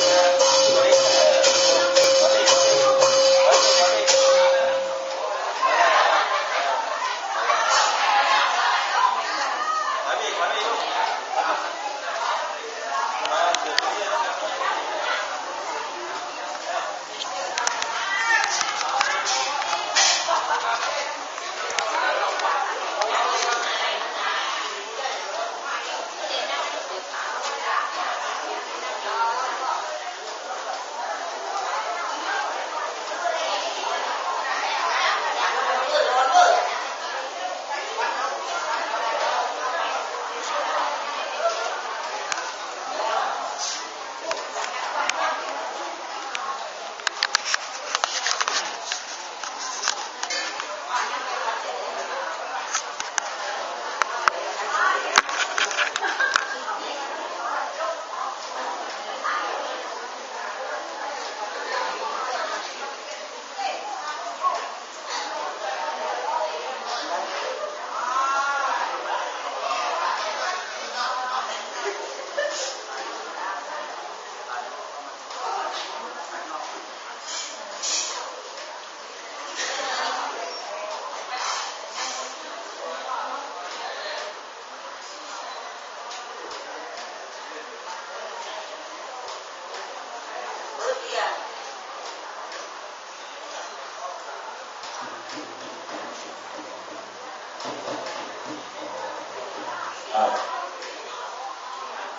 Yeah.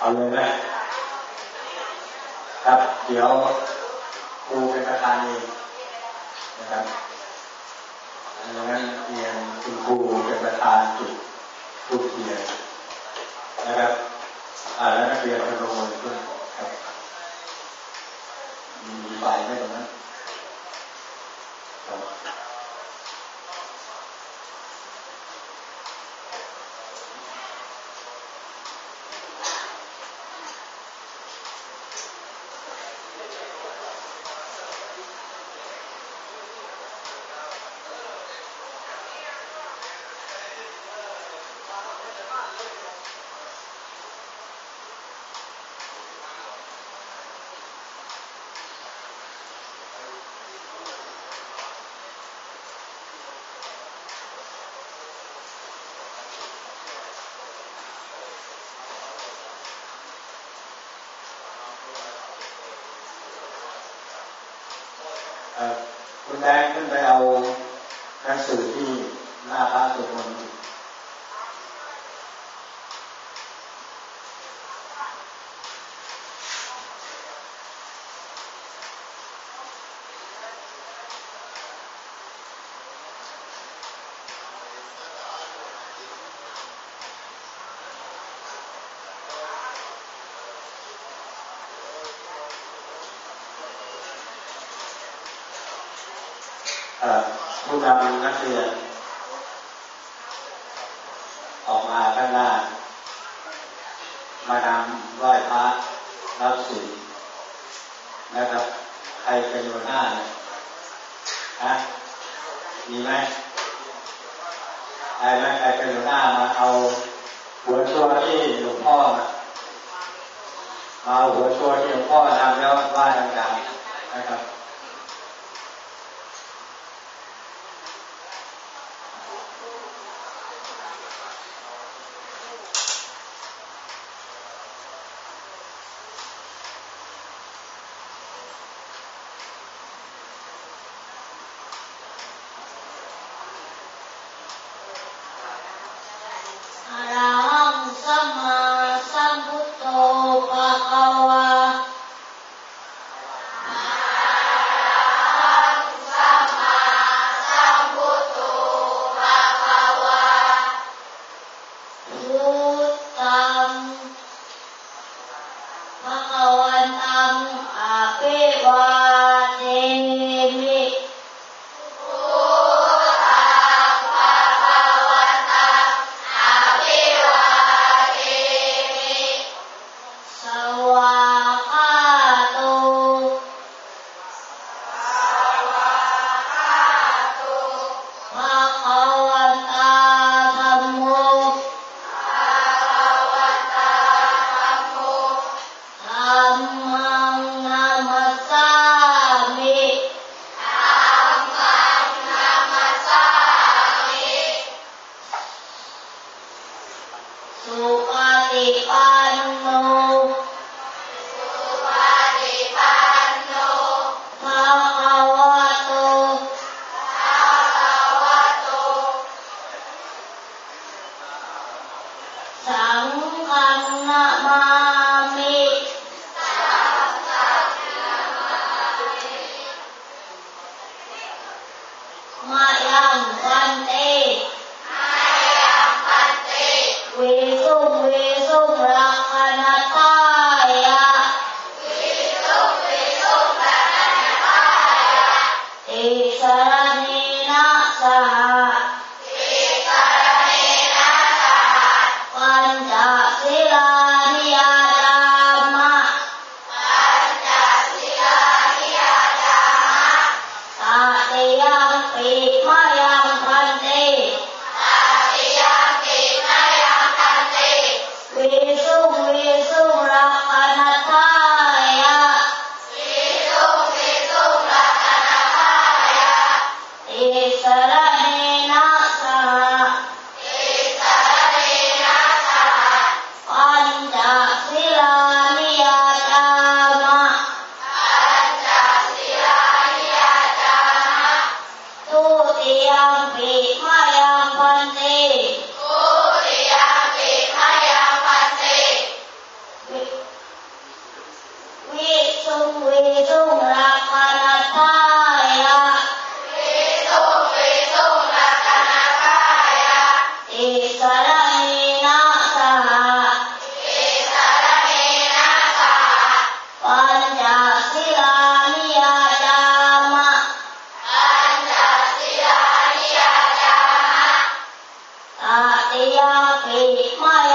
เอาเลยนะครับ เดี๋ยวครูเป็นประธานเองนะครับดังนั้นเรียนคุณครูเป็นประธานจุดทูบเทียนนะครับอ่าแล้วนักเรียนพนมมือขึ้นครับมีไฟไหมตรงนั้น แดงขึ้นไปเอาหนังสือที่หน้าพระสวดมนต์เอ่อ ผู้นำนักเรียน ออกมาข้างหน้า มานำไหว้พระรับศีลนะครับ ใครเป็นหัวหน้าเนี่ยฮะมีไหมใครไหมใครเป็นหัวหน้ามาเอาหัวชัวที่หลวงพ่อมาเอาหัวชัวที่หลวงพ่อนำแล้วไหว้ดังๆนะครับ วังอะภิ Hey, my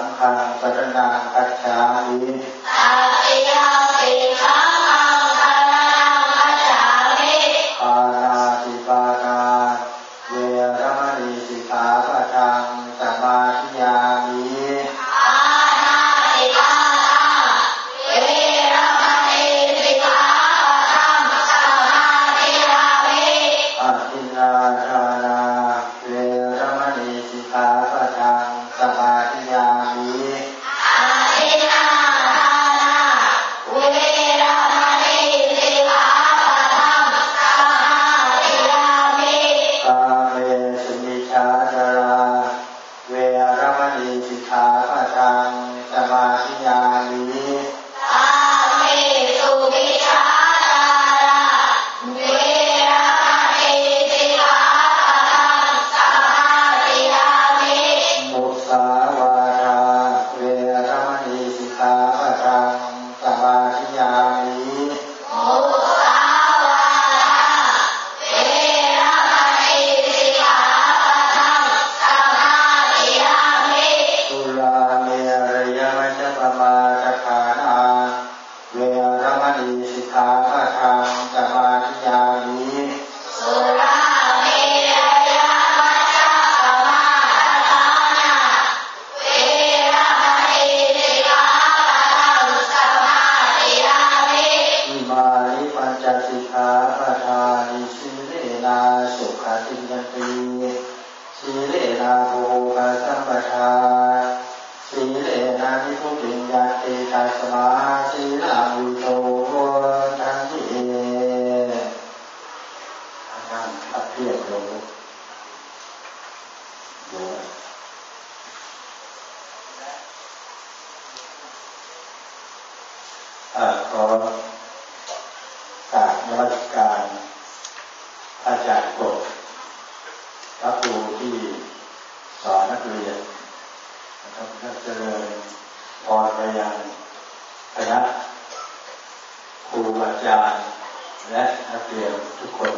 ังฆาปรณาปัจจามิอาเยาเปฆา สมาธิญาณี นั่งพับเพียงดูอ่าขอกราบนมัสการอาจารย์กบพระครูที่สอนนักเรียนนะครับนักเจริญพรไปยังคณะครูอาจารย์และนักเรียนทุกคน